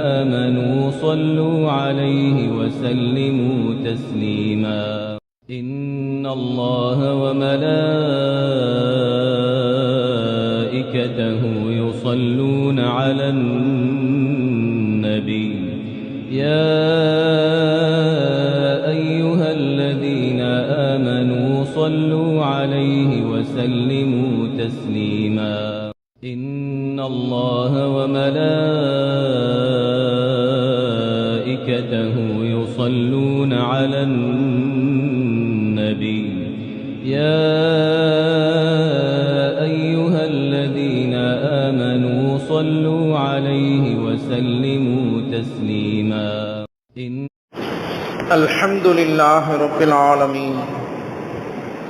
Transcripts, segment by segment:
آمنوا صلوا عليه وسلموا تسليما. إن الله وملائكته يصلون على النبي. يا أيها الذين آمنوا صلوا عليه وسلموا تسليما. إن الله وملائكته يصلون على النبي. يا أيها الذين آمنوا صلوا عليه وسلموا تسليما. إن الحمد لله رب العالمين.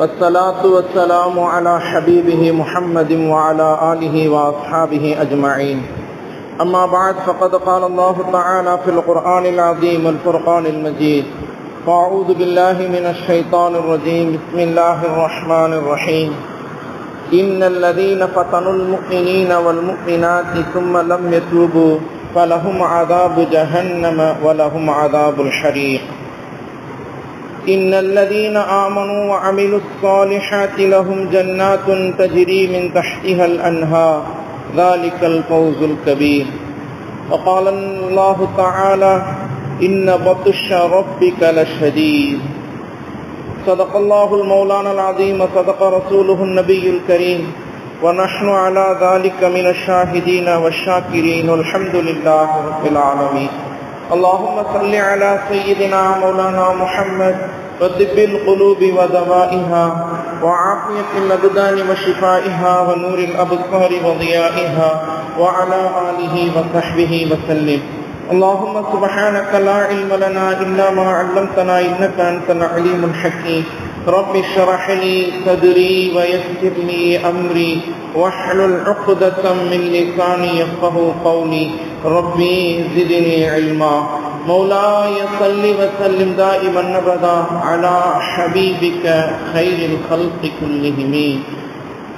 والصلاة والسلام على حبيبه محمد وعلى آله وأصحابه أجمعين. أما بعد، فقد قال الله تعالى في القرآن العظيم والفرقان المجيد. فأعوذ بالله من الشيطان الرجيم. بسم الله الرحمن الرحيم. إن الذين فتنوا المؤمنين والمؤمنات ثم لم يتوبوا، فلهم عذاب جهنم ولهم عذاب الحريق. إن الذين آمنوا وعملوا الصالحات لهم جنات تجري من تحتها الأنهار. ذلك الفوز الكبير. وقال الله تعالى، إن بطش ربك لشديد. صدق الله المولانا العظيم وصدق رسوله النبي الكريم. ونحن على ذلك من الشاهدين والشاكرين. والحمد لله رب العالمين. اللهم صل على سيدنا مولانا محمد وطب القلوب ودوائها وعافية الأبدان وشفائها ونور الأبصار وضيائها وعلى آله وصحبه وسلم. اللهم سبحانك لا علم لنا إلا ما علمتنا إنك أنت العليم الحكيم. رب اشرح لي صدري ويسر لي أمري. واحلل عقدة من لساني يفقه قولي. ربي زدني علما. مولاي صل وسلم دائما ابدا على حبيبك خير الخلق كلهم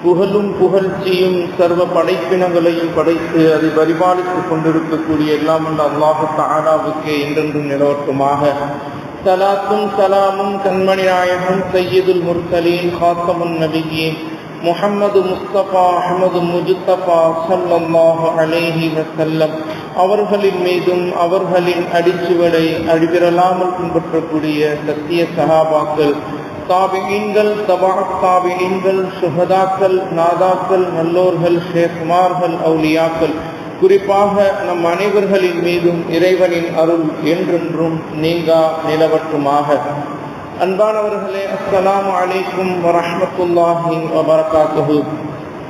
புகழும் புகழ்ச்சியும் சர்வ படைப்பினங்களையும் படைத்து அதை பரிபாலித்துக் கொண்டிருக்கக்கூடிய எல்லாம் உள்ள அல்லாஹு தாலாவுக்கு என்றென்றும் நிலவட்டுமாக சலாத்தும் சலாமும் கண்மணி நாயகம் சையீதுல் முர்சலீன் ஹாத்தமுன் நபியின் முஹம்மது முஸ்தபா அஹமது முஜுத்தபா சல்லல்லாஹு அலேஹி வசல்லம் அவர்களின் மீதும் அவர்களின் அடிச்சுவடை அழிவிரலாமல் பின்பற்றக்கூடிய சத்திய சகாபாக்கள் தாபியீன்கள் தபா தாபியீன்கள் சுகதாக்கள் நாதாக்கள் நல்லோர்கள் ஷேகுமார்கள் அவுலியாக்கள். குறிப்பாக நம் அனைவர்களின் மீதும் இறைவனின் அருள் என்றென்றும் நீங்கா நிலவட்டுமாக. அன்பானவர்களே அஸ்லாம் அலைக்கும் வரமத்துல்லாஹி வபரகாத்துஹு.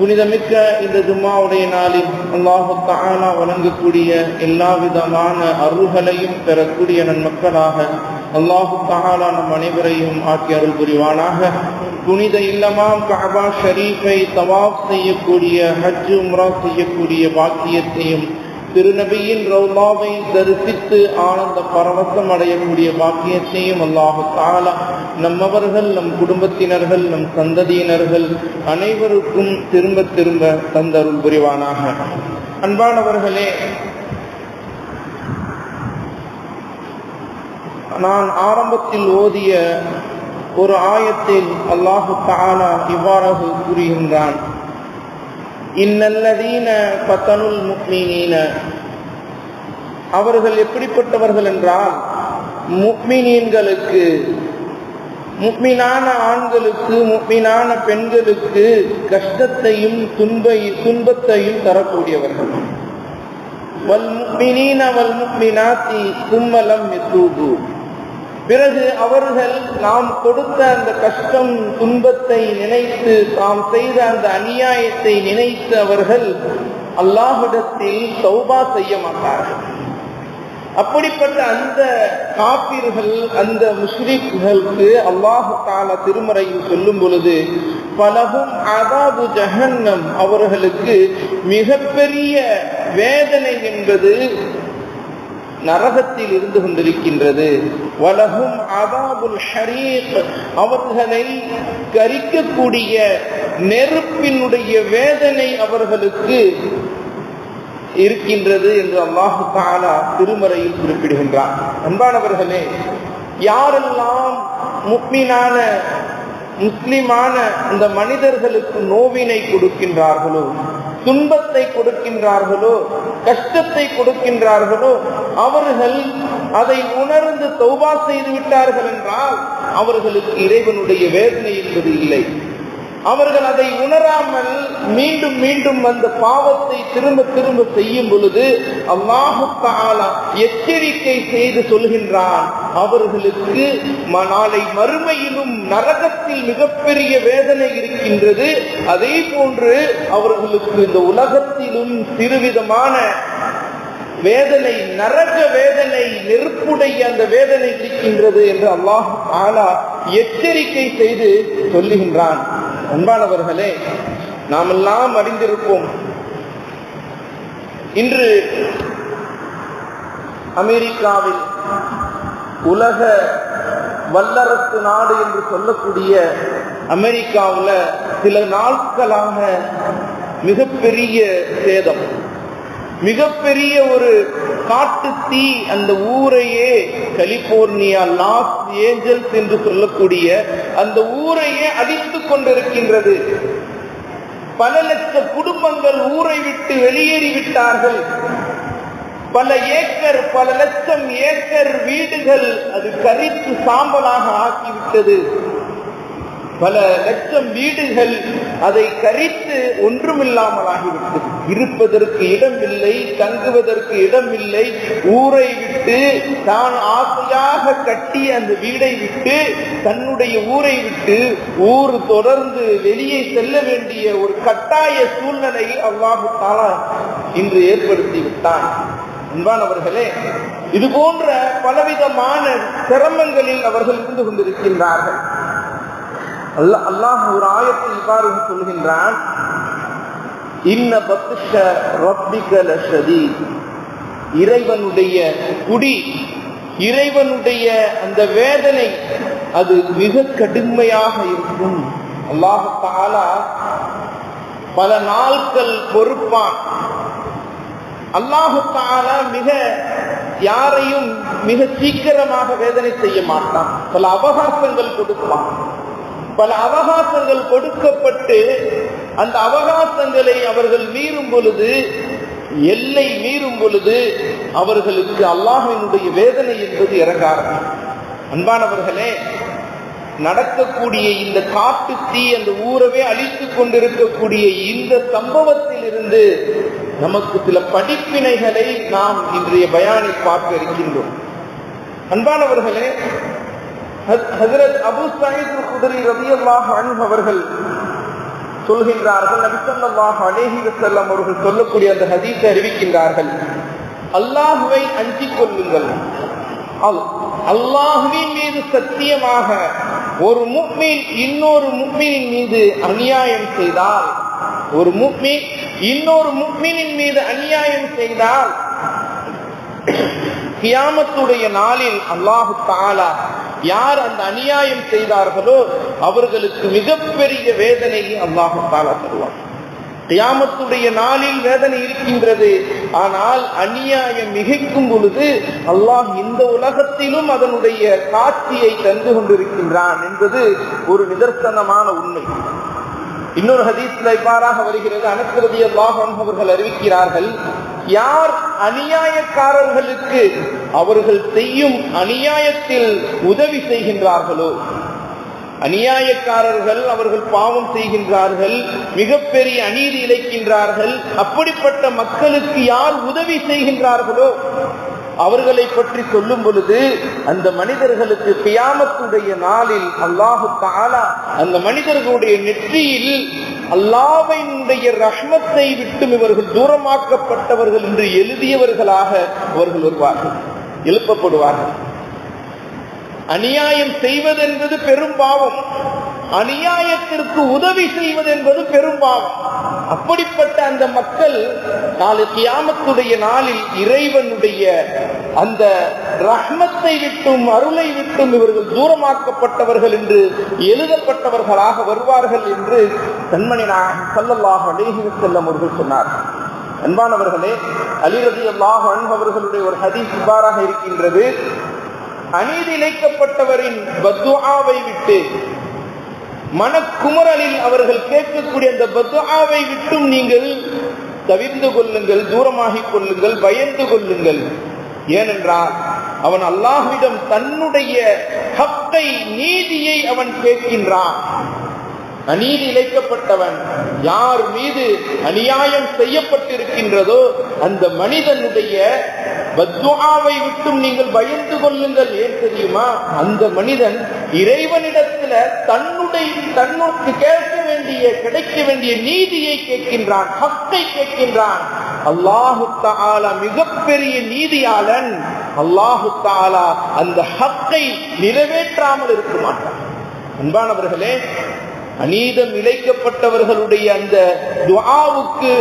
புனிதமிக்க இந்த ஜும்மாவுடைய நாளில் அல்லாஹு தாலா வழங்கக்கூடிய எல்லா விதமான அருள்களையும் பெறக்கூடிய நன்மக்களாக அல்லாஹு தாலா நம் அனைவரையும் ஆக்கி அருள் புரிவானாக. புனித இல்லமாம் கபா ஷரீஃபை தவாப் செய்யக்கூடிய ஹஜ் உம்ரா செய்யக்கூடிய பாக்கியத்தையும் திருநபியின் ரவுலாவை தரிசித்து ஆனந்த பரவசம் அடையக்கூடிய பாக்கியத்தையும் அல்லாஹால தாலா நம்மவர்கள் நம் குடும்பத்தினர்கள் நம் சந்ததியினர்கள் அனைவருக்கும் திரும்ப திரும்ப தந்தருள் புரிவானாக. அன்பானவர்களே நான் ஆரம்பத்தில் ஓதிய ஒரு ஆயத்தில் அல்லாஹு தாலா இவ்வாறாக கூறுகின்றான். இன்னல்லதீன பத்தனுல் முக்மீனீன. அவர்கள் எப்படிப்பட்டவர்கள் என்றால் முக்மினீன்களுக்கு முக்மினான ஆண்களுக்கு முக்மினான பெண்களுக்கு கஷ்டத்தையும் துன்பை துன்பத்தையும் தரக்கூடியவர்கள். வல் முக்மினீன வல் முக்மினாத்தி கும்மலம் மித்தூபு பிறகு அவர்கள் நாம் கொடுத்த அந்த கஷ்டம் துன்பத்தை நினைத்து தாம் செய்த அந்த அநியாயத்தை நினைத்து அவர்கள் அல்லாஹிடத்தில் சௌபா செய்ய மாட்டார்கள். அப்படிப்பட்ட அந்த காப்பீர்கள் அந்த முஸ்லிம்களுக்கு அல்லாஹு தால திருமறையில் சொல்லும் பொழுது பலகும் அதாவது ஜஹன்னம். அவர்களுக்கு மிகப்பெரிய வேதனை என்பது நரகத்தில் இருந்து கொண்டிருக்கின்றது வலகும் அதாபுல் ஷரீக் அவர்களை கரிக்கக்கூடிய நெருப்பினுடைய வேதனை அவர்களுக்கு இருக்கின்றது என்று அல்லாஹு தாலா திருமறையில் குறிப்பிடுகின்றார் அன்பானவர்களே யாரெல்லாம் முக்மீனான முஸ்லிமான இந்த மனிதர்களுக்கு நோவினை கொடுக்கின்றார்களோ துன்பத்தை கொடுக்கின்றார்களோ கஷ்டத்தை கொடுக்கின்றார்களோ அவர்கள் அதை உணர்ந்து தௌபா செய்து விட்டார்கள் என்றால் அவர்களுக்கு இறைவனுடைய வேதனை என்பது இல்லை. அவர்கள் அதை உணராமல் மீண்டும் மீண்டும் அந்த பாவத்தை திரும்ப திரும்ப செய்யும் பொழுது அல்லாஹாலா எச்சரிக்கை செய்து சொல்கின்றான். அவர்களுக்கு நாளை மறுமையிலும் நரகத்தில் மிகப்பெரிய வேதனை இருக்கின்றது. அதே போன்று அவர்களுக்கு இந்த உலகத்திலும் சிறுவிதமான வேதனை நரக வேதனை நெருப்புடைய அந்த வேதனை இருக்கின்றது என்று அல்லாஹ் ஆலா எச்சரிக்கை செய்து சொல்லுகின்றான். அன்பானவர்களே நாமெல்லாம் அறிந்திருப்போம். இன்று அமெரிக்காவில் உலக வல்லரசு நாடு என்று சொல்லக்கூடிய அமெரிக்காவில் சில நாட்களாக மிகப்பெரிய சேதம். மிகப்பெரிய ஒரு காட்டு தீ அந்த ஊரையே கலிபோர்னியா லாஸ் ஏஞ்சல்ஸ் என்று சொல்லக்கூடிய அந்த ஊரையே அடித்து கொண்டிருக்கின்றது. பல லட்ச குடும்பங்கள் ஊரை விட்டு வெளியேறிவிட்டார்கள் பல ஏக்கர் பல லட்சம் ஏக்கர் வீடுகள் அது கரித்து சாம்பலாக ஆக்கிவிட்டது. பல லட்சம் வீடுகள் அதை கரித்து ஒன்றுமில்லாமல் ஆகிவிட்டது. இருப்பதற்கு இடமில்லை தங்குவதற்கு இடமில்லை. ஊரை விட்டு தான் ஆசையாக கட்டி அந்த வீடை விட்டு தன்னுடைய ஊரை விட்டு ஊர் தொடர்ந்து வெளியே செல்ல வேண்டிய ஒரு கட்டாய சூழ்நிலை அல்லாஹு தாலா இன்று ஏற்படுத்தி விட்டான். அன்பானவர்களே இது போன்ற பலவிதமான சிரமங்களில் அவர்கள் இருந்து கொண்டிருக்கின்றார்கள். அல்ல அல்லாஹ் ஒரு ஆயத்தில் இவ்வாறு சொல்கின்றான் இன்ன பத்துஷ ரப்பிகல சதி இறைவனுடைய குடி இறைவனுடைய அந்த வேதனை அது மிக கடுமையாக இருக்கும். அல்லாஹ் தாலா பல நாட்கள் பொறுப்பான். அல்லாஹு தாலா மிக யாரையும் மிக சீக்கிரமாக வேதனை செய்ய மாட்டான். பல அவகாசங்கள் கொடுப்பான். பல அவகாசங்கள் கொடுக்கப்பட்டு அந்த அவகாசங்களை அவர்கள் மீறும் பொழுது எல்லை மீறும் பொழுது அவர்களுக்கு அல்லாஹினுடைய வேதனை என்பது இறங்காரம் அன்பானவர்களே நடக்கக்கூடிய இந்த காட்டு தீ அந்த ஊரவே அழித்து கொண்டிருக்கக்கூடிய இந்த சம்பவத்தில் இருந்து நமக்கு சில படிப்பினைகளை நாம் இன்றைய பயானை பார்க்க இருக்கின்றோம். அன்பானவர்களே ஹசரத் அபு சாயித் குதிரை ரபியல்லாஹ் அன்ஹு அவர்கள் சொல்கின்றார்கள் நபிசல்லாஹ் அலேஹி வசல்லம் அவர்கள் சொல்லக்கூடிய அந்த ஹதீஸை அறிவிக்கின்றார்கள். அல்லாஹுவை அஞ்சிக் கொள்ளுங்கள். அல்லாஹுவின் மீது சத்தியமாக ஒரு முக்மீன் இன்னொரு முக்மீனின் மீது அநியாயம் செய்தால் ஒரு முக்மீன் இன்னொரு முக்மீனின் மீது அநியாயம் செய்தால் கியாமத்துடைய நாளில் அல்லாஹு தாலா யார் அந்த அநியாயம் செய்தார்களோ அவர்களுக்கு மிகப்பெரிய வேதனையை அல்லாஹத்தால தாலா தருவார் கியாமத்துடைய நாளில் வேதனை இருக்கின்றது. ஆனால் அநியாயம் மிகைக்கும் பொழுது அல்லாஹ் இந்த உலகத்திலும் அதனுடைய காட்சியை தந்து கொண்டிருக்கின்றான் என்பது ஒரு நிதர்சனமான உண்மை. இன்னொரு ஹதீஸ்ல இவ்வாறாக வருகிறது. அனைத்து அவர்கள் அறிவிக்கிறார்கள் யார் அநியாயக்காரர்களுக்கு அவர்கள் செய்யும் அநியாயத்தில் உதவி செய்கின்றார்களோ? அநியாயக்காரர்கள் அவர்கள் பாவம் செய்கின்றார்கள் மிகப்பெரிய அநீதி இழைக்கின்றார்கள் அப்படிப்பட்ட மக்களுக்கு யார் உதவி செய்கின்றார்களோ? அவர்களை பற்றி சொல்லும் பொழுது அந்த மனிதர்களுக்கு கியாமத்துடைய நாளில் அல்லாஹு தாலா அந்த மனிதர்களுடைய நெற்றியில் அல்லாவினுடைய ரஷ்மத்தை விட்டும் இவர்கள் தூரமாக்கப்பட்டவர்கள் என்று எழுதியவர்களாக அவர்கள் வருவார்கள் எழுப்பப்படுவார்கள். அநியாயம் செய்வதென்பது பெரும் பாவம். அநியாயத்திற்கு உதவி செய்வது என்பது பெரும் பாவம். அப்படிப்பட்ட அந்த மக்கள் நாளை கியாமத்துடைய நாளில் இறைவனுடைய அந்த ரஹ்மத்தை விட்டும் அருளை விட்டும் இவர்கள் தூரமாக்கப்பட்டவர்கள் என்று எழுதப்பட்டவர்களாக வருவார்கள் என்று கண்மணி சல்லல்லாஹ் அலேஹி செல்லம் அவர்கள் சொன்னார். அன்பானவர்களே அலிரதி அல்லாஹ் அவர்களுடைய ஒரு ஹதீஸ் இவ்வாறாக இருக்கின்றது. அநீதி இணைக்கப்பட்டவரின் பத்வாவை விட்டு மனக்குமரலில் அவர்கள் கேட்கக்கூடிய அந்த பத்துஆவை விட்டும் நீங்கள் தவிர்ந்து கொள்ளுங்கள் தூரமாகிக் கொள்ளுங்கள் பயந்து கொள்ளுங்கள். ஏனென்றால் அவன் அல்லாஹ்விடம் தன்னுடைய ஹக்கை நீதியை அவன் கேட்கின்றான். அநீதி இழைக்கப்பட்டவன் யார் மீது அநியாயம் செய்யப்பட்டிருக்கின்றதோ அந்த மனிதனுடைய பத்வாவை விட்டும் நீங்கள் பயந்து கொள்ளுங்கள். ஏன் தெரியுமா? அந்த மனிதன் இறைவனிடத்துல தன்னுடைய தன்னுக்கு கேட்க வேண்டிய கிடைக்க வேண்டிய நீதியை கேட்கின்றான் ஹக்கை கேட்கின்றான். அல்லாஹு தாலா மிகப்பெரிய நீதியாளன். அல்லாஹு தாலா அந்த ஹக்கை நிறைவேற்றாமல் இருக்க மாட்டான். அன்பானவர்களே அநீதம் இழைக்கப்பட்டவர்களுடைய அந்த துவாவுக்கு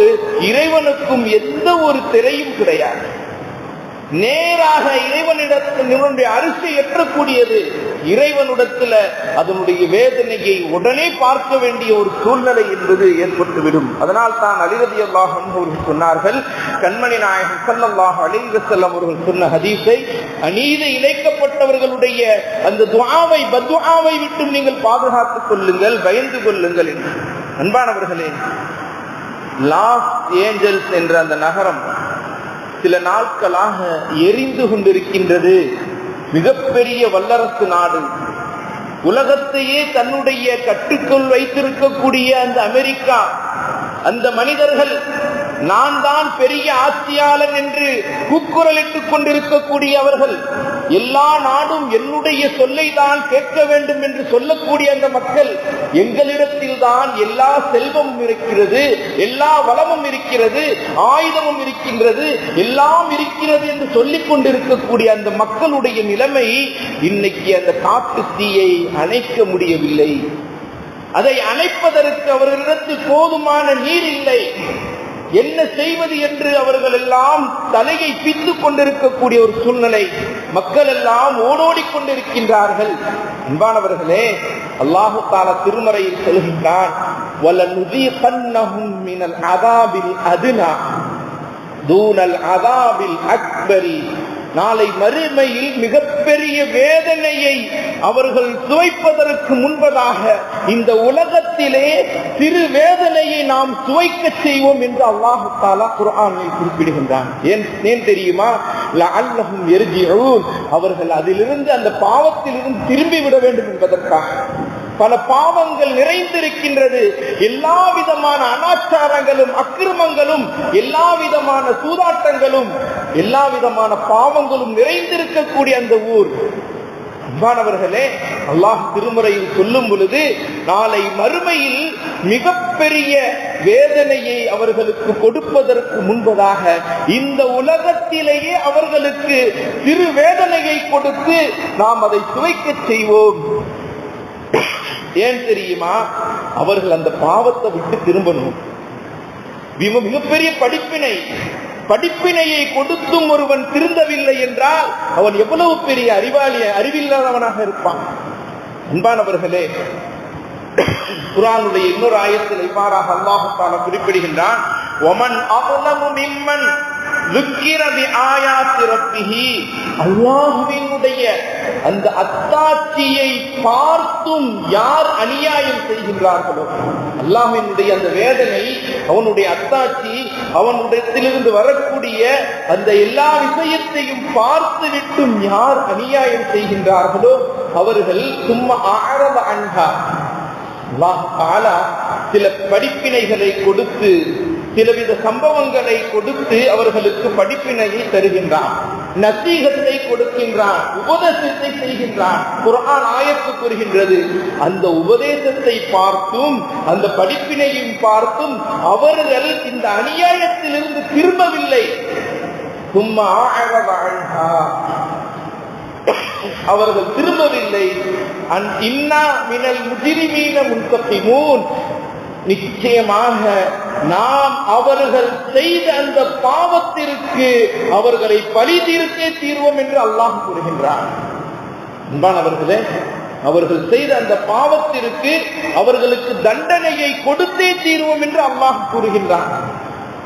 இறைவனுக்கும் எந்த ஒரு திரையும் கிடையாது. நேராக இறைவனிடத்தில் அரிசி எட்டக்கூடியது இறைவனிடத்துல அதனுடைய வேதனையை உடனே பார்க்க வேண்டிய ஒரு சூழ்நிலை என்பது ஏற்பட்டுவிடும். அதனால் தான் அலிரதி அல்லாஹ் அவர்கள் சொன்னார்கள் கண்மணி நாயகம் சல்லல்லாஹ் அலிவசல்லம் அவர்கள் சொன்ன ஹதீஸை அநீதி இழைக்கப்பட்டவர்களுடைய அந்த துவாவை பத்வாவை விட்டும் நீங்கள் பாதுகாத்துக் கொள்ளுங்கள் பயந்து கொள்ளுங்கள் என்று. அன்பானவர்களே லாஸ் ஏஞ்சல்ஸ் என்ற அந்த நகரம் சில நாட்களாக எரிந்து கொண்டிருக்கின்றது. மிகப்பெரிய வல்லரசு நாடு. உலகத்தையே தன்னுடைய கட்டுக்குள் வைத்திருக்கக்கூடிய அந்த அமெரிக்கா அந்த மனிதர்கள் நான் தான் பெரிய ஆட்சியாளன் என்று கூக்குரலிட்டுக் கொண்டிருக்கக்கூடிய அவர்கள் எல்லா நாடும் என்னுடைய சொல்லை தான் கேட்க வேண்டும் என்று சொல்லக்கூடிய அந்த மக்கள் எங்களிடத்தில் தான் எல்லா செல்வமும் இருக்கிறது எல்லா வளமும் இருக்கிறது ஆயுதமும் இருக்கின்றது எல்லாம் இருக்கிறது என்று சொல்லிக் கொண்டிருக்கக்கூடிய அந்த மக்களுடைய நிலைமை இன்னைக்கு அந்த காட்டு தீயை அணைக்க முடியவில்லை. அதை அணைப்பதற்கு அவர்களிடத்தில் போதுமான நீர் இல்லை. என்ன செய்வது என்று அவர்கள் எல்லாம் தலையை பிந்து கொண்டிருக்கக்கூடிய ஒரு சூழ்நிலை. மக்கள் எல்லாம் ஓடோடி கொண்டிருக்கின்றார்கள் அன்பானவர்களே அல்லாஹு தால திருமறையில் சொல்கின்றான் தூனல் அதாபில் அக்பரி நாளை மறுமையில் மிகப்பெரிய வேதனையை அவர்கள் சுவைப்பதற்கு முன்பதாக இந்த உலகத்திலே சிறு வேதனையை நாம் சுவைக்க செய்வோம் என்று அல்லாஹு தாலா குரானில் குறிப்பிடுகின்றான். ஏன் ஏன் தெரியுமா? அல்லகும் எரிஜியும் அவர்கள் அதிலிருந்து அந்த பாவத்திலிருந்து திரும்பி விட வேண்டும் என்பதற்காக. பல பாவங்கள் நிறைந்திருக்கின்றது. எல்லா விதமான அனாச்சாரங்களும் அக்கிரமங்களும் எல்லா விதமான சூதாட்டங்களும் எல்லா விதமான பாவங்களும் நிறைந்திருக்கக்கூடிய அந்த ஊர். அன்பானவர்களே அல்லாஹ் திருமுறையில் சொல்லும் பொழுது நாளை மறுமையில் மிகப்பெரிய வேதனையை அவர்களுக்கு கொடுப்பதற்கு முன்பதாக இந்த உலகத்திலேயே அவர்களுக்கு சிறு வேதனையை கொடுத்து நாம் அதை சுவைக்க செய்வோம். ஏன் தெரியுமா? அவர்கள் அந்த பாவத்தை விட்டு திரும்பணும். மிகப்பெரிய படிப்பினை படிப்பினையை கொடுத்தும் ஒருவன் திருந்தவில்லை என்றால் அவன் எவ்வளவு பெரிய அறிவாளிய அறிவில்லாதவனாக இருப்பான். அன்பானவர்களே குரானுடைய இன்னொரு ஆயத்தில் இவ்வாறாக அல்லாஹால குறிப்பிடுகின்றான் ஒமன் அவலமு அல்லாஹுவினுடைய அந்த அத்தாட்சியை பார்த்தும் யார் அநியாயம் செய்கின்றார்களோ அல்லாஹினுடைய அந்த வேதனை அவனுடைய அத்தாட்சி அவனுடையத்திலிருந்து வரக்கூடிய அந்த எல்லா விஷயத்தையும் பார்த்து விட்டும் யார் அநியாயம் செய்கின்றார்களோ அவர்கள் சும்மா ஆரவ அன்ஹா சில படிப்பினைகளை கொடுத்து சிலவித சம்பவங்களை கொடுத்து அவர்களுக்கு படிப்பினையை தருகின்றான். நசீகத்தை கொடுக்கின்றான். உபதேசத்தை செய்கின்றான். குரான் ஆயத்து கூறுகின்றது. அந்த உபதேசத்தை பார்த்தும் அந்த படிப்பினையும் பார்த்தும் அவர்கள் இந்த அநியாயத்திலிருந்து திரும்பவில்லை. சும்மா அவர்கள் திரும்பவில்லை. இன்னா மினல் முதிரிமீன முன்கத்திமூன். நிச்சயமாக நாம் அவர்கள் செய்த அந்த பாவத்திற்கு அவர்களை பழி தீர்த்தே தீர்வோம் என்று அல்லாஹ் கூறுகின்றார் அன்பானவர்களே அவர்கள் செய்த அந்த பாவத்திற்கு அவர்களுக்கு தண்டனையை கொடுத்தே தீர்வோம் என்று அல்லாஹ் கூறுகின்றான்.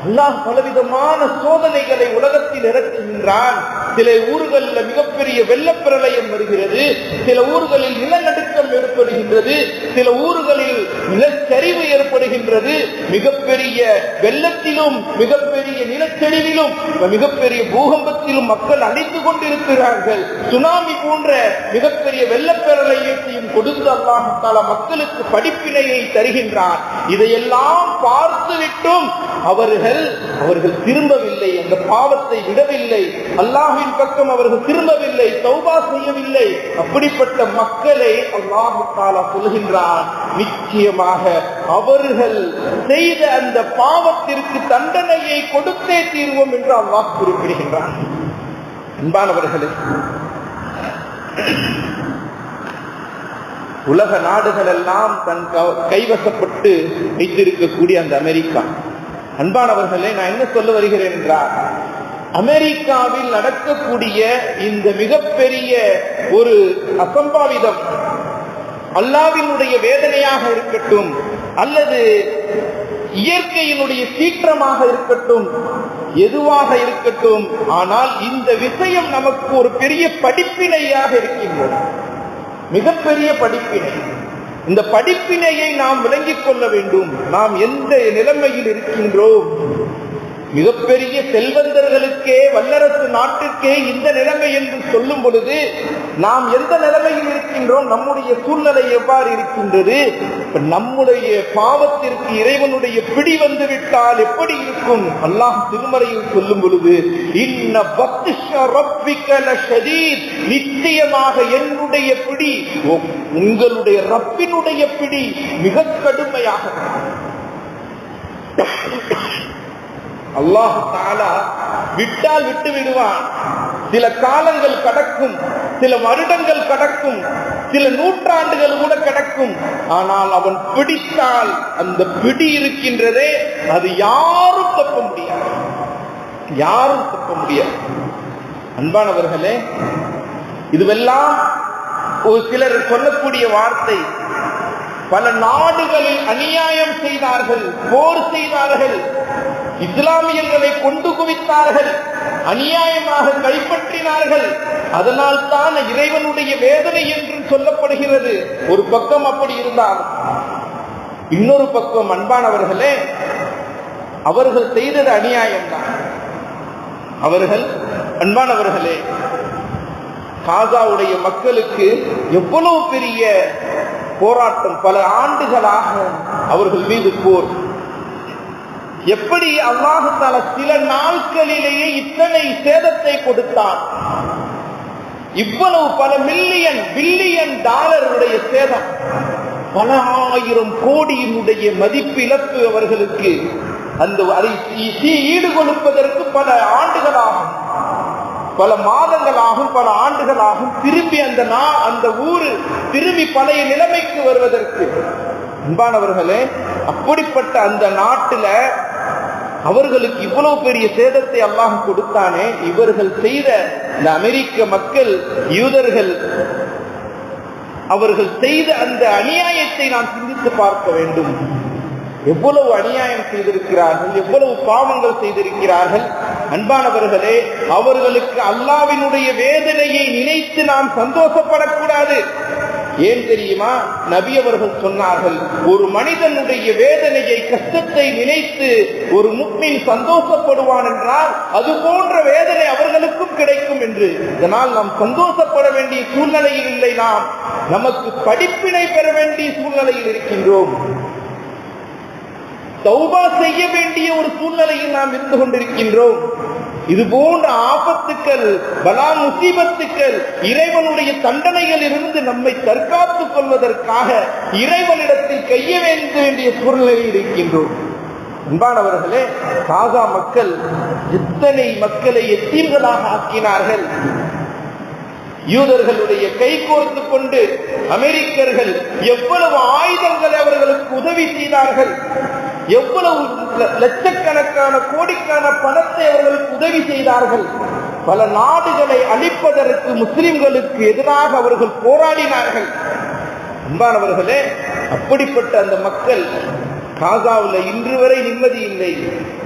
அல்லாஹ் பலவிதமான சோதனைகளை உலகத்தில் இறக்குகின்றான். சில ஊர்களில் மிகப்பெரிய வெள்ளப்பிரளயம் வருகிறது. சில ஊர்களில் நிலநடுக்கம் ஏற்படுகின்றது. சில ஊர்களில் நிலச்சரிவு ஏற்படுகின்றது. மிகப்பெரிய வெள்ளத்திலும் மிகப்பெரிய நிலச்சரிவிலும் மிகப்பெரிய பூகம்பத்திலும் மக்கள் அழிந்து கொண்டிருக்கிறார்கள். சுனாமி போன்ற மிகப்பெரிய வெள்ளப்பிரளயத்தையும் கொடுத்து அல்லாஹால மக்களுக்கு படிப்பினையை தருகின்றான். இதையெல்லாம் பார்த்துவிட்டும் அவர்கள் அவர்கள் திரும்பவில்லை அந்த பாவத்தை விடவில்லை. அல்லாஹின் பக்கம் அவர்கள் திரும்பவில்லை சௌபா செய்யவில்லை. அப்படிப்பட்ட மக்களை அல்லாஹு தாலா சொல்கின்றான். நிச்சயமாக அவர்கள் செய்த அந்த பாவத்திற்கு தண்டனையை கொடுத்தே தீர்வோம் என்று அல்லாஹ் குறிப்பிடுகின்றான். அன்பானவர்களே உலக நாடுகள் எல்லாம் தன் கைவசப்பட்டு வைத்திருக்கக்கூடிய அந்த அமெரிக்கா அன்பானவர்களே நான் என்ன சொல்ல வருகிறேன் என்றால் அமெரிக்காவில் நடக்கக்கூடிய இந்த மிகப்பெரிய ஒரு அசம்பாவிதம் அல்லாவினுடைய வேதனையாக இருக்கட்டும் அல்லது இயற்கையினுடைய சீற்றமாக இருக்கட்டும் எதுவாக இருக்கட்டும் ஆனால் இந்த விஷயம் நமக்கு ஒரு பெரிய படிப்பினையாக இருக்கின்றது. மிகப்பெரிய படிப்பினை. இந்த படிப்பினையை நாம் விளங்கிக் கொள்ள வேண்டும். நாம் எந்த நிலைமையில் இருக்கின்றோம்? மிகப்பெரிய செல்வந்தர்களுக்கே வல்லரசு நாட்டுக்கே இந்த நிலைமை என்று சொல்லும் பொழுது நாம் எந்த நிலைமையில் இருக்கின்றோம் நம்முடைய சூழ்நிலை எவ்வாறு இருக்கின்றது? நம்முடைய பாவத்திற்கு இறைவனுடைய பிடி வந்து விட்டால் எப்படி இருக்கும்? அல்லாஹ் திருமறையில் சொல்லும் பொழுது இன்ன நிச்சயமாக என்னுடைய பிடி உ- உங்களுடைய ரப்பினுடைய பிடி மிக கடுமையாக. அல்லாஹ் தாலா விட்டால் விட்டு விடுவான். சில காலங்கள் கடக்கும் சில வருடங்கள் கடக்கும் சில நூற்றாண்டுகள் கூட கடக்கும். ஆனால் அவன் பிடித்தால் அந்த பிடி இருக்கின்றதே அது யாரும் தப்ப முடியாது. யாரும் தப்ப முடியாது. அன்பானவர்களே இதுவெல்லாம் ஒரு சிலர் சொல்லக்கூடிய வார்த்தை. பல நாடுகளில் அநியாயம் செய்தார்கள் போர் செய்தார்கள் இஸ்லாமியர்களை கொண்டு குவித்தார்கள் அநியாயமாக கைப்பற்றினார்கள். அதனால் தான் இறைவனுடைய வேதனை என்று சொல்லப்படுகிறது. ஒரு பக்கம் அப்படி இருந்தால் இன்னொரு பக்கம் அன்பானவர்களே அவர்கள் செய்தது அநியாயம்தான். அவர்கள் அன்பானவர்களே காசாவுடைய மக்களுக்கு எவ்வளவு பெரிய போராட்டம் பல ஆண்டுகளாக அவர்கள் மீது போர். எப்படி அல்லாஹால சில நாட்களிலேயே இத்தனை சேதத்தை கொடுத்தான் இவ்வளவு பல மில்லியன் பில்லியன் டாலருடைய சேதம். பல ஆயிரம் கோடியினுடைய மதிப்பிழப்பு அவர்களுக்கு அந்த அதை ஈடு கொடுப்பதற்கு பல ஆண்டுகளாகும். பல மாதங்களாகும் பல ஆண்டுகளாகும் திரும்பி அந்த நா அந்த ஊரு திரும்பி பழைய நிலைமைக்கு வருவதற்கு. அன்பானவர்களே அப்படிப்பட்ட அந்த நாட்டுல அவர்களுக்கு இவ்வளவு பெரிய சேதத்தை அல்லாஹ் கொடுத்தானே இவர்கள் செய்த இந்த அமெரிக்க மக்கள் யூதர்கள் அவர்கள் செய்த அந்த அநியாயத்தை நாம் சிந்தித்து பார்க்க வேண்டும். எவ்வளவு அநியாயம் செய்திருக்கிறார்கள் எவ்வளவு பாவங்கள் செய்திருக்கிறார்கள். அன்பானவர்களே அவர்களுக்கு அல்லாவினுடைய வேதனையை நினைத்து நாம் சந்தோஷப்படக்கூடாது. ஏன் தெரியுமா? நபி அவர்கள் சொன்னார்கள் ஒரு மனிதனுடைய வேதனையை கஷ்டத்தை நினைத்து ஒரு முக்மின் சந்தோஷப்படுவான் என்றால் அது போன்ற வேதனை அவர்களுக்கும் கிடைக்கும் என்று. இதனால் நாம் சந்தோஷப்பட வேண்டிய சூழ்நிலையில் இல்லை நாம். நமக்கு படிப்பினை பெற வேண்டிய சூழ்நிலையில் இருக்கின்றோம். தௌபா செய்ய வேண்டிய ஒரு சூழ்நிலையில் நாம் இருந்து கொண்டிருக்கின்றோம். இது போன்ற ஆபத்துக்கள் பலா முசீபத்துக்கள் இறைவனுடைய தண்டனைகள் இருந்து நம்மை தற்காத்துக் கொள்வதற்காக இறைவனிடத்தில் கைய வேண்டிய சூழ்நிலையில் இருக்கின்றோம். அன்பானவர்களே காசா மக்கள் எத்தனை மக்களை எத்தீர்களாக ஆக்கினார்கள்? யூதர்களுடைய கை கோர்த்து கொண்டு அமெரிக்கர்கள் எவ்வளவு ஆயுதங்களை அவர்களுக்கு உதவி செய்தார்கள்? எவ்வளவு லட்சக்கணக்கான கோடிக்கான பணத்தை அவர்களுக்கு உதவி செய்தார்கள். பல நாடுகளை அழிப்பதற்கு முஸ்லிம்களுக்கு எதிராக அவர்கள் போராடினார்கள். அன்பானவர்களே அப்படிப்பட்ட அந்த மக்கள் காசாவில் இன்று வரை நிம்மதி இல்லை.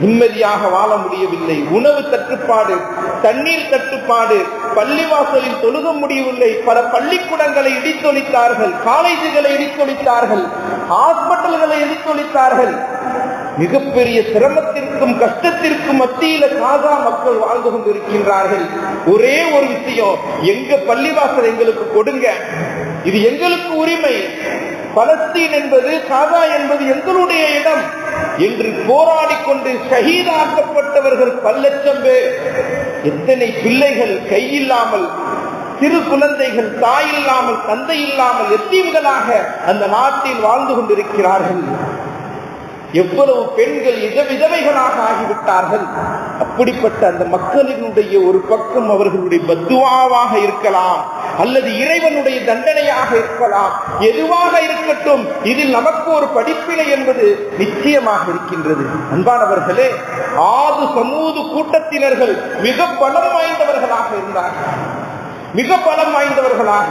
நிம்மதியாக வாழ முடியவில்லை. உணவு தட்டுப்பாடு தண்ணீர் தட்டுப்பாடு பள்ளிவாசலில் தொழுக முடியவில்லை. பல பள்ளிக்கூடங்களை இடித்தொழித்தார்கள் காலேஜுகளை இடித்தொழித்தார்கள் ஹாஸ்பிட்டல்களை இடித்தொழித்தார்கள். மிகப்பெரிய சிரமத்திற்கும் கஷ்டத்திற்கும் மத்தியில காசா மக்கள் வாழ்ந்து கொண்டிருக்கின்றார்கள். ஒரே ஒரு விஷயம் எங்க பள்ளிவாசல் எங்களுக்கு கொடுங்க. இது எங்களுக்கு உரிமை. பலஸ்தீன் என்பது காதா என்பது எங்களுடைய இடம். என்று போராடி கொண்டு ஷஹீதாக்கப்பட்டவர்கள் பல்லட்சம் பேர் எத்தனை பிள்ளைகள் கையில்லாமல் சிறு குழந்தைகள் தாய் இல்லாமல் தந்தை இல்லாமல் எத்தீம்களாக அந்த நாட்டில் வாழ்ந்து கொண்டிருக்கிறார்கள். எவ்வளவு பெண்கள் இதவிதவைகளாக ஆகிவிட்டார்கள். அப்படிப்பட்ட அந்த மக்களினுடைய ஒரு பக்கம் அவர்களுடைய பத்துவாவாக இருக்கலாம். அல்லது இறைவனுடைய தண்டனையாக இருக்கலாம். எதுவாக இருக்கட்டும் இதில் நமக்கு ஒரு படிப்பினை என்பது நிச்சயமாக இருக்கின்றது. அன்பானவர்களே ஆது சமூது கூட்டத்தினர்கள் மிக பலம் வாய்ந்தவர்களாக இருந்தார்கள். மிக பலம் வாய்ந்தவர்களாக.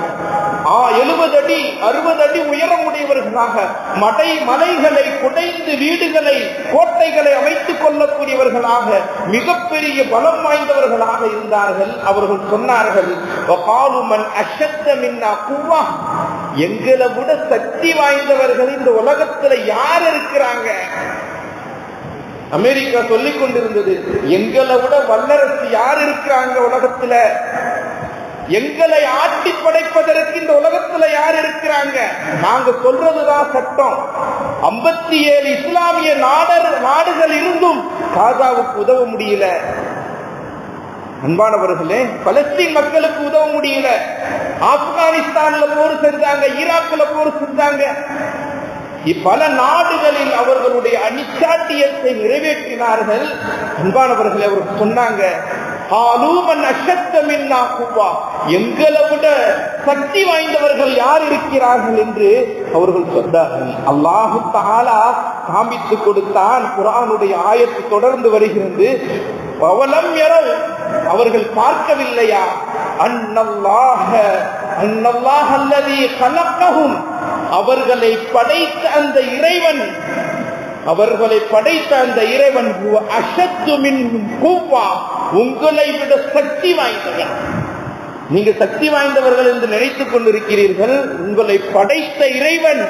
எழுபது அடி அறுபது அடி உயரம் உடையவர்களாக மடை மலைகளை குடைந்து வீடுகளை கோட்டைகளை அமைத்துக் கொள்ளக்கூடியவர்களாக மிகப்பெரிய பலம் வாய்ந்தவர்களாக இருந்தார்கள். அவர்கள் சொன்னார்கள் எங்களை விட சக்தி வாய்ந்தவர்கள் இந்த உலகத்துல யார் இருக்கிறாங்க? அமெரிக்கா சொல்லிக் கொண்டிருந்தது எங்களை விட வல்லரசு யார் இருக்கிறாங்க உலகத்துல? எங்களை ஆட்டி படைப்பதற்கு இந்த உலகத்துல யார் இருக்கிறாங்க? நாங்க சொல்றதுதான் சட்டம். ஐம்பத்தி ஏழு இஸ்லாமிய நாடர் நாடுகள் இருந்தும் காசாவுக்கு உதவ முடியல. அன்பானவர்களே பலஸ்தீன் மக்களுக்கு உதவ முடியல. ஆப்கானிஸ்தான்ல போர் செஞ்சாங்க ஈராக்ல போர் செஞ்சாங்க. பல நாடுகளில் அவர்களுடைய அனிச்சாட்டியத்தை நிறைவேற்றினார்கள். அன்பானவர்களை அவர் சொன்னாங்க எங்களை விட சக்தி வாய்ந்தவர்கள் யார் இருக்கிறார்கள் என்று அவர்கள் சொன்னார்கள். அல்லாஹு தாலா காமித்து கொடுத்தான் குரானுடைய ஆயத்து தொடர்ந்து வருகிறது. பவலம் எரல் அவர்கள் பார்க்கவில்லையா? அண்ணல்லாக அண்ணல்லாக அல்லதி கலக்கஹும் அவர்களை படைத்த அந்த இறைவன் அவர்களை படைத்த அந்த இறைவன் அசத்து மின் கூவா உங்களை விட சக்தி வாய்ந்தவன் நீங்க சக்தி வாய்ந்தவர்கள் என்று நினைத்துக் கொண்டிருக்கிறீர்கள். உங்களை படைத்த இறைவன்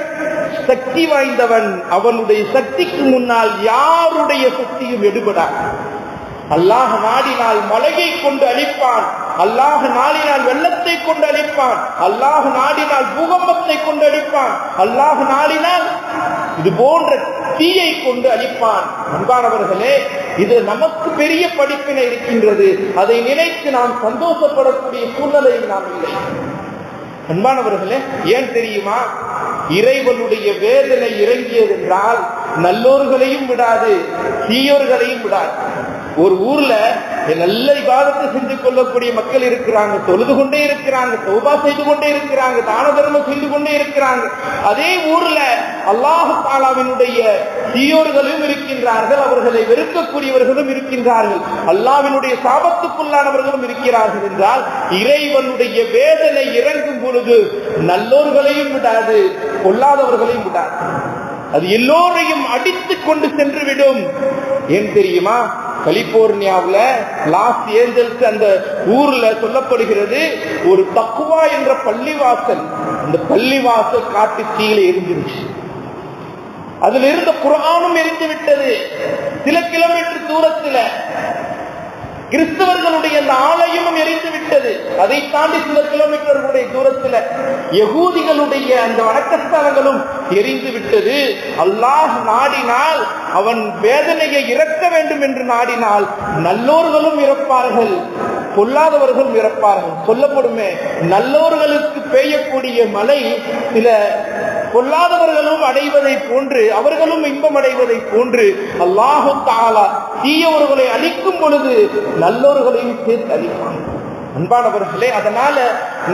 சக்தி வாய்ந்தவன். அவனுடைய சக்திக்கு முன்னால் யாருடைய சக்தியும் எடுபடா அல்லாஹ் நாடினால் மலையை கொண்டு அழிப்பான். அல்லாஹ் நாடினால் வெள்ளத்தை கொண்டு அழிப்பான். அல்லாஹ் நாடினால் பூகம்பத்தை கொண்டு அழிப்பான். அல்லாஹ் நாடினால் இது போன்ற தீயை கொண்டு அழிப்பான். அன்பானவர்களே இது நமக்கு பெரிய படிப்பினை இருக்கின்றது. அதை நினைத்து நாம் சந்தோஷப்படக்கூடிய சூழ்நிலையில் நாம் இல்லை. அன்பானவர்களே ஏன் தெரியுமா? இறைவனுடைய வேதனை இறங்கியது என்றால் நல்லோர்களையும் விடாது தீயோர்களையும் விடாது. ஒரு ஊர்ல நல்ல விவாதத்தை செஞ்சு கொள்ளக்கூடிய மக்கள் இருக்கிறாங்க தொழுது கொண்டே இருக்கிறாங்க சௌபா செய்து கொண்டே இருக்கிறாங்க தான தர்மம் செய்து கொண்டே இருக்கிறாங்க. அதே ஊர்ல அல்லாஹு தாலாவினுடைய தீயோர்களும் இருக்கின்றார்கள் அவர்களை வெறுக்கக்கூடியவர்களும் இருக்கின்றார்கள். அல்லாவினுடைய சாபத்துக்குள்ளானவர்களும் இருக்கிறார்கள் என்றால் இறைவனுடைய வேதனை இறங்கும் பொழுது நல்லோர்களையும் விடாது கொல்லாதவர்களையும் விடாது. அது எல்லோரையும் அடித்துக் கொண்டு சென்று விடும். ஏன் தெரியுமா? கலிபோர்னியாவில் லாஸ் ஏஞ்சல்ஸ் அந்த ஊர்ல சொல்லப்படுகிறது ஒரு தக்குவா என்ற பள்ளிவாசல். அந்த பள்ளிவாசல் காட்டு தீயில எரிஞ்சிருச்சு அதுல இருந்த குரானும் எரிந்து விட்டது சில கிலோமீட்டர் தூரத்துல கிறிஸ்தவர்களுடைய அந்த ஆலயமும் எரிந்து விட்டது அதை தாண்டி சில கிலோமீட்டர்களுடைய தூரத்துல யகூதிகளுடைய அந்த வணக்கஸ்தலங்களும் எரிந்து விட்டது அல்லாஹ் நாடினால் அவன் வேதனையை இறக்க வேண்டும் என்று நாடினால் நல்லோர்களும் இறப்பார்கள் பொல்லாதவர்களும் இறப்பார்கள். சொல்லப்படுமே நல்லோர்களுக்கு பெய்யக்கூடிய மழை சில பொல்லாதவர்களும் அடைவதை போன்று அவர்களும் இன்பம் அடைவதை போன்று அல்லாஹு தாலா தீயவர்களை அழிக்கும் பொழுது நல்லவர்களையும் சேர்த்து அழிப்பான். அன்பானவர்களே அதனால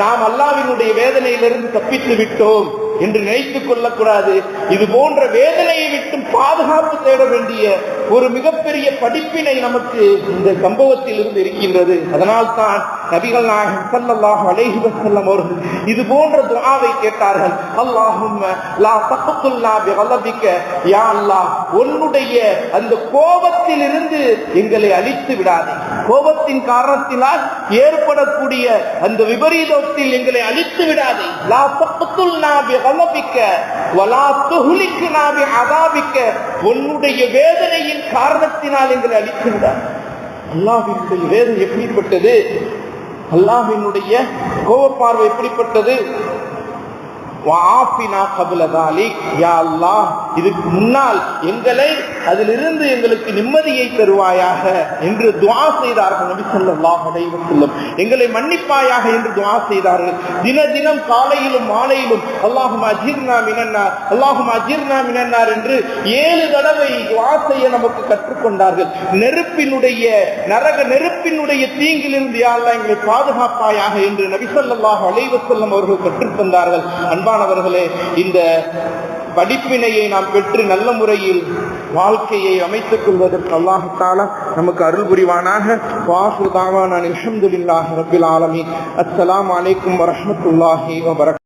நாம் அல்லாவினுடைய வேதனையிலிருந்து தப்பித்து விட்டோம். என்று நினைத்துக் கொள்ளக்கூடாது. இது போன்ற வேதனையை விட்டு பாதுகாப்பு தேட வேண்டிய ஒரு மிகப்பெரிய படிப்பினை நமக்கு இந்த சம்பவத்தில் இருந்து இருக்கின்றது. அதனால் தான் நபிகள் நாயகம் ஸல்லல்லாஹு அலேஹி வசல்லம் அவர்கள் இது போன்ற துஆவை கேட்டார்கள். அல்லாஹும் லா தக்துல்னா பிகலபிக்க. யா அல்லாஹ் உன்னுடைய அந்த கோபத்தில் இருந்து எங்களை அழித்து விடாதே. கோபத்தின் காரணத்தினால் ஏற்படக்கூடிய அந்த விபரீதத்தில் எங்களை அழித்து விடாதே. லா தக்துல்னா பிகலபிக்க வலா தொகுலிக்கு நாவி அதாபிக்க உன்னுடைய வேதனையின் காரணத்தினால் எங்களை அளிக்கின்றார் அல்லாஹினுடைய வேதனை எப்படிப்பட்டது? அல்லாஹினுடைய கோபப்பார்வை எப்படிப்பட்டது? வாஃபினா கபுல யா அல்லாஹ் இதுக்கு முன்னால் எங்களை அதிலிருந்து எங்களுக்கு நிம்மதியை தருவாயாக என்று துவா செய்தார்கள் நபி சொல்லாஹ் செல்லும் எங்களை மன்னிப்பாயாக என்று துவா செய்தார்கள். தின தினம் காலையிலும் மாலையிலும் அல்லாஹுமா ஜீர்ணா மினன்னார் அல்லாஹுமா ஜீர்ணா மினன்னார் என்று ஏழு தடவை துவா செய்ய நமக்கு கற்றுக்கொண்டார்கள். நெருப்பினுடைய நரக நெருப்பினுடைய தீங்கிலிருந்து யாரெல்லாம் எங்களை பாதுகாப்பாயாக என்று நபி ஸல்லல்லாஹு அலைஹி அவர்கள் கற்றுத்தந்தார்கள். அன்பானவர்களே இந்த படிப்பினையை நாம் பெற்று நல்ல முறையில் வாழ்க்கையை அமைத்துக் கொள்வதற்கு அல்லாஹால நமக்கு அருள் புரிவானாக. வாசு தாவான அல்ஹம்துலில்லாஹி ரப்பில் ஆலமி அஸ்ஸலாமு அலைக்கும் வரஹ்மத்துல்லாஹி வபரகாத்துஹு